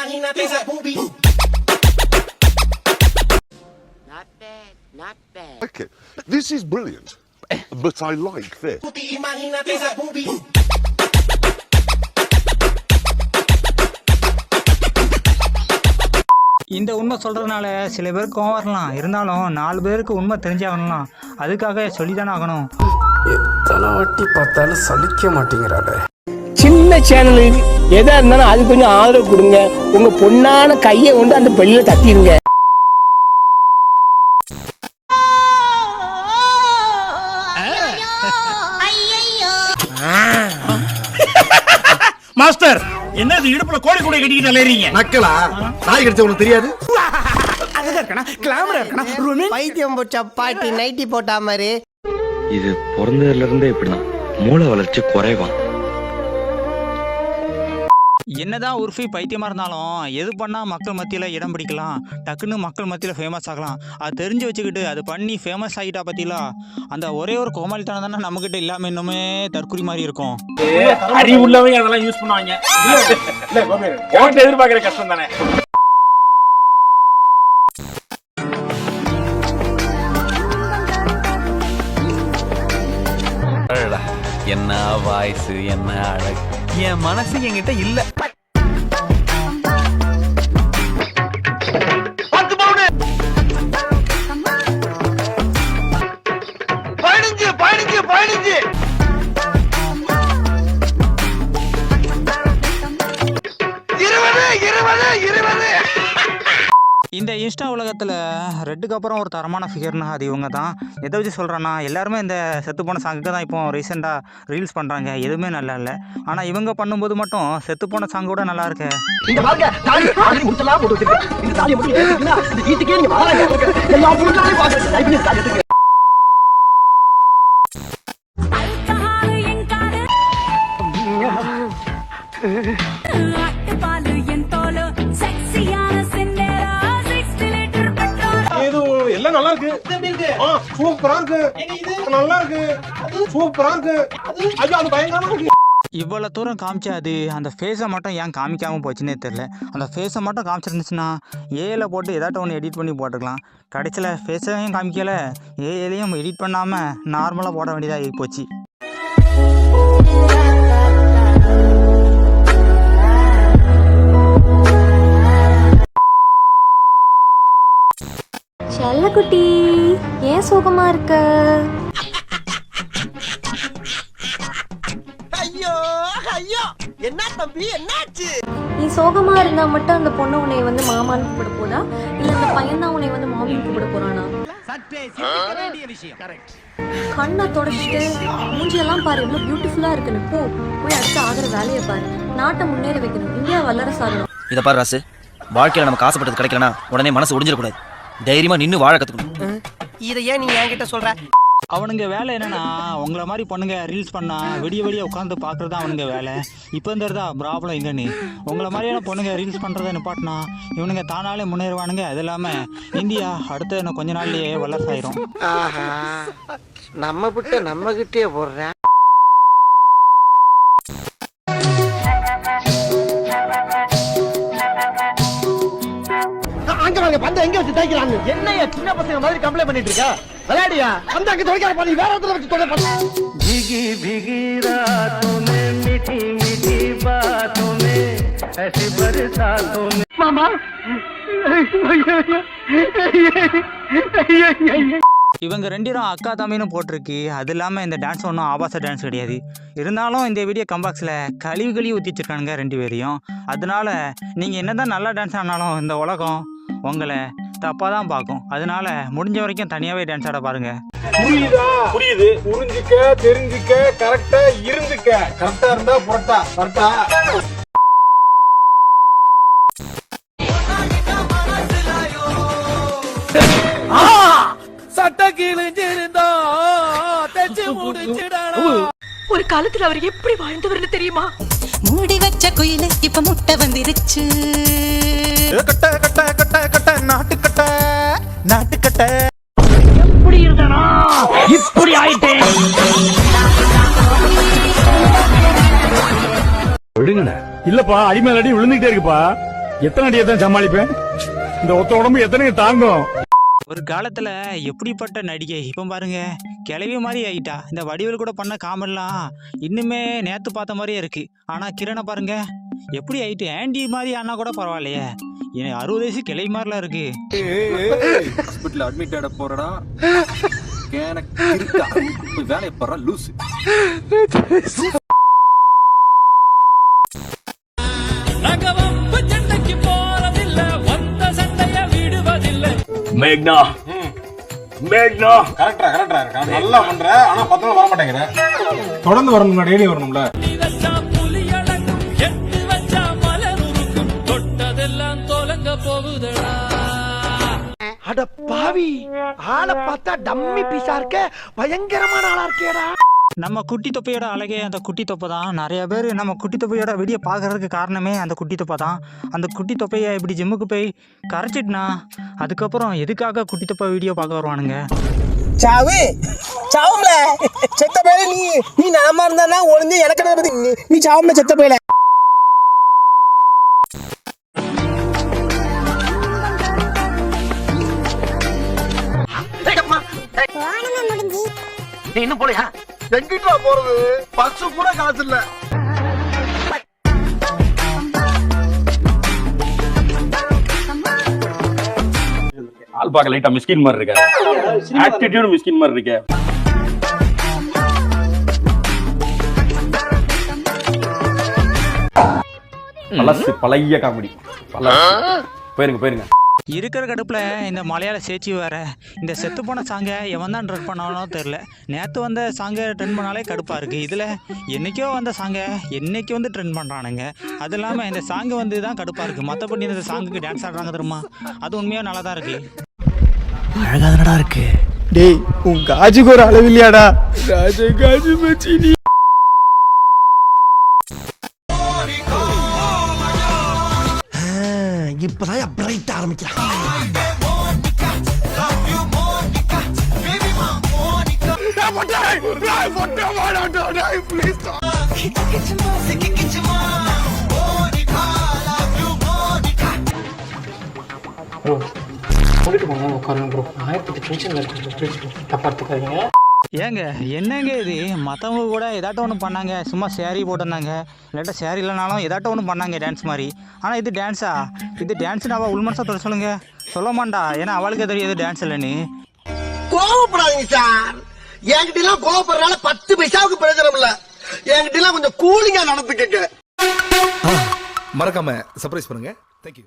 imagínate esa boobie. Not bad, not bad. it. This is brilliant. But I like this. Imagínate esa boobie. இந்த உண்மை சொல்கிறதுனால சில பேருக்கு கோவம் வரலாம் இருந்தாலும் நாலு பேருக்கு உண்மை தெரிஞ்சாகணும் அதுக்காக சொல்லி தானே ஆகணும் எத்தனை வாட்டி பார்த்தாலும் சலிக்க மாட்டேங்கிறாளே சின்ன சேனலு எதா இருந்தாலும் அது கொஞ்சம் ஆதரவு கொடுங்க. உங்க பொண்ணான கையை கொண்டு அந்த பெல்லில தட்டிடுங்க. மாஸ்டர் என்னது இடுப்புல கோழி கூட கட்டிக்கிட்டு அலையறீங்க? நக்கலா? நாய் கடிச்ச உனக்கு தெரியாது? பைத்தியம் போச்ச பாட்டி நைட்டி போட்டா மாதிரி. இது பிறந்ததுல இருந்தே இப்படிதான். மூளை வளர்ச்சி குறைவான். என்னதான் உருஃபி பைத்தியமாக இருந்தாலும் எது பண்ணால் மக்கள் மத்தியில் இடம் பிடிக்கலாம் டக்குன்னு மக்கள் மத்தியில் ஃபேமஸ் ஆகலாம். அது தெரிஞ்சு வச்சுக்கிட்டு அது பண்ணி ஃபேமஸ் ஆகிட்டா பற்றிலா அந்த ஒரே ஒரு கோமாளித்தனம் தானே நம்மக்கிட்ட இல்லாமல் இன்னுமே தற்குறி மாதிரி இருக்கும். அறிவு உள்ளவங்க அதெல்லாம் யூஸ் பண்ணுவாங்க. எதிர்பார்க்கிற கஷ்டம் தானே. என்ன வாய்ஸ் என்ன அழகு? என் மனசு என்கிட்ட இல்ல. இன்ஸ்டா உலகத்தில் ரெட்டுக்கு அப்புறம் ஒரு தரமான ஃபிகர்னா அது இவங்க தான் எதை வச்சு சொல்கிறேன்னா எல்லாருமே இந்த செத்து போன சாங்குக்கு தான் இப்போ ரீசெண்டாக ரீல்ஸ் பண்ணுறாங்க எதுவுமே நல்லா இல்லை. ஆனால் இவங்க பண்ணும்போது மட்டும் செத்து போன சாங் கூட நல்லா இருக்கு. இந்த சூப்பரா இருக்கு. நல்லா இருக்கு. சூப்பரா இருக்கு. ஐயோ அது பயங்கரமா இருக்கு. இவ்வளோ தூரம் காமிச்சா அது அந்த ஃபேஸை மட்டும் ஏன் காமிக்காமல் போச்சுன்னே தெரில அந்த ஃபேஸை மட்டும் காமிச்சிருந்துச்சுன்னா ஏஐல போட்டு ஏதாட்டும் ஒன்று எடிட் பண்ணி போட்டுக்கலாம். கடைசியில் ஃபேஸையும் காமிக்கலை. ஏஐலையும் எடிட் பண்ணாமல் நார்மலாக போட வேண்டியதாக போச்சு. செல்லக்குட்டி. ஐயோ என்ன தம்பி என்னாச்சு? நீ சோகமா இருந்தா மட்டும் அந்த பொண்ணு உன்னை வந்து மாமான்னு கூப்பிட போதா இல்ல அந்த பையன் தான் உன்னை வந்து மாமின்னு கூப்பிட போறானா? கண்ணை தொடச்சிட்டு மூஞ்சியெல்லாம் பாரு எவ்வளவு பியூட்டிஃபுல்லா இருக்குன்னு. போ போய் அடுத்த ஆகிற வேலையை பாரு. நாட்டை முன்னேற வைக்கணும். இந்தியா வல்லரசாகணும் இத பாரு ராசு. வாழ்க்கையில நமக்கு ஆசைப்பட்டது கிடைக்கலனா உடனே மனசு ஒடிஞ்சிடக்கூடாது. தைரியமா நின்னு வாழ கத்துக்கணும். இத ஏன் நீ என்கிட்ட சொல்ற. அவனுங்க வேலை என்னன்னா உங்களை மாதிரி பொண்ணுங்க ரீல்ஸ் பண்ணா விடிய விடிய உட்காந்து பார்க்குறது தான் அவனுங்க வேலை. இப்போ இருந்ததா ப்ராப்ளம் எங்கன்னு உங்களை மாதிரியான பொண்ணுங்க ரீல்ஸ் பண்ணுறதை நிப்பாட்டினா இவனுங்க தானாலே முன்னேறுவானுங்க. அது இல்லாமல் இந்தியா அடுத்த இன்னும் கொஞ்ச நாள்லயே வல்லரசாயிரும் ஆஹா நம்ம விட்டு நம்ம கிட்டே போடுற அங்க வாங்க பந்த எங்க வச்சு தைக்கிறாங்க என்னைய சின்ன பசங்க மாதிரி கம்ப்ளைண்ட் பண்ணிட்டு இருக்க? விளையாடியா? பந்த அங்க துவைக்காத பண்ணி வேற ஒருத்தர வச்சு தொலை மாமா? இவங்க ரெண்டிரும் அக்கா தம்பின்னு போட்டிருக்கு. அது இல்லாமல் இந்த டான்ஸ் ஒன்றும் ஆபாச டான்ஸ் கிடையாது. இருந்தாலும் இந்த வீடியோ கம்பாக்ஸில் கழிவு கழிவு ஊற்றி வச்சிருக்கானுங்க ரெண்டு பேரையும். அதனால நீங்கள் என்னதான் நல்லா டான்ஸ் ஆனாலும் இந்த உலகம் உங்களை தப்பாக தான் பார்க்கும். அதனால முடிஞ்ச வரைக்கும் தனியாகவே டான்ஸ் ஆட பாருங்க. புரியுதா? புரியுது. புரிஞ்சுக்க தெரிஞ்சுக்க கரெக்டா இருந்துக்க. கரெக்டா இருந்தா புரட்டா. கரெக்டா சட்ட கிழிஞ்சிருந்தா தச்சு முடிச்சிடா ஒரு காலத்துல அவர் எப்படி வாழ்ந்தவர்னு தெரியுமா? மூடி வச்ச குயிலு இப்ப முட்டை வந்துருச்சு. கட்ட கட்ட கட்ட கட்ட. இல்லப்பா அடி மேல அடி விழுந்துகிட்டே இருக்குப்பா. எத்தனை அடியை தான் சமாளிப்பேன்? இந்த ஒத்த உடம்பு எத்தனை தாங்கும். ஒரு காலத்துல எப்படிப்பட்ட நடிகை இப்போ பாருங்க கிளவி மாதிரி ஆயிட்டா. இந்த வடிவேல் கூட பண்ண காமெல்லாம் இன்னுமே நேத்து பார்த்த மாதிரியே இருக்கு. ஆனா கிரணை பாருங்க எப்படி ஆயிட்டு ஆண்டி மாதிரி ஆனா கூட பரவாயில்லையே. எனக்கு அறுபது வயசு கிளவி மாதிரிலாம் இருக்கு. ஹாஸ்பிட்டல் அட்மிட் ஆட போறடா. எனக்கு வேலையை போறா லூசு. மேக்னா. மேக்னா. கரெக்டா கரெக்டா இருக்கா? நல்லா பண்ற ஆனா பத்து நாள் வர மாட்டேங்கிற தொடர்ந்து வரணும்ல டெய்லி வரணும்ல? அட பாவி ஆளை பார்த்தா டம்மி பீஸா இருக்க பயங்கரமான ஆளா இருக்கேடா நம்ம குட்டி தொப்பையோட அழகே அந்த குட்டி தொப்பை தான். நிறைய பேர் நம்ம குட்டி தொப்பையோட வீடியோ பார்க்கறதுக்கு காரணமே அந்த குட்டி தொப்பை தான். அந்த குட்டி தொப்பையை இப்படி ஜிம்முக்கு போய் கரைச்சிட்டுனா அதுக்கப்புறம் எதுக்காக குட்டி தொப்பை வீடியோ பார்க்க வருவானுங்க? சாவு சாவும்ல. செத்த பேல நீ நீ நலமா இருந்தா ஒளிஞ்சு எனக்கு நீ சாவும்ல செத்த நீ இன்னும் போலையா? எங்கிட்டா போறது? பஸ் கூட காசு இல்ல. ஆள் பார்க்க லைட்டா மிஸ்கின் மாதிரி இருக்க ஆட்டிடியூட் மிஸ்கின் மாதிரி இருக்கே. பழசு பழைய காமெடி போயிருங்க போயிருங்க. இருக்கிற கடுப்பில் இந்த மலையாள சேச்சி வேற இந்த செத்து போன சாங்கை எவன் தான் ட்ரெண்ட் பண்ணானோ தெரில நேற்று வந்த சாங்கை ட்ரெண்ட் பண்ணாலே கடுப்பாக இருக்குது இதில் என்னைக்கோ வந்த சாங்கை என்னைக்கு வந்து ட்ரெண்ட் பண்ணுறானுங்க அது இல்லாமல் இந்த சாங்கு வந்து தான் கடுப்பாக இருக்குது மற்றபடி இந்த சாங்குக்கு டான்ஸ் ஆடுறாங்க தெரியுமா? அது உண்மையாக நல்லா தான் இருக்குது அழகாதனடா இருக்கு. டேய் உன் காஜுக்கு ஒரு அளவு இல்லையாடா? ராஜ காஜு மச்சி que praia breita, Mônica. I will die! I will die! I will die! Please stop! 오, 머리를 먹는 거 가는 거 그렇구나. 그때 정신 나갈 때 정신 다 빠르다, 그냥. ஏங்க என்னங்க இது? மற்றவங்க கூட ஏதாட்டம் ஒன்று பண்ணாங்க சும்மா சேரீ போட்டிருந்தாங்க. இல்லாட்டா சேரீ இல்லைனாலும் ஏதாட்டம் ஒன்று பண்ணாங்க டான்ஸ் மாதிரி. ஆனால் இது டான்ஸா இது டான்ஸ்னு அவள் உள்மனசா தொட சொல்லுங்க. சொல்ல மாட்டா. ஏன்னா அவளுக்கு தெரியாது டான்ஸ் இல்லைன்னு. கோவப்படாதீங்க சார். என்கிட்ட எல்லாம் கோவப்படுறதுனால பத்து பைசாவுக்கு பிரயோஜனம் இல்ல. என்கிட்ட எல்லாம் கொஞ்சம் கூலிங்கா நடந்துக்கங்க. மறக்காம சர்ப்ரைஸ் பண்ணுங்க. தேங்க்யூ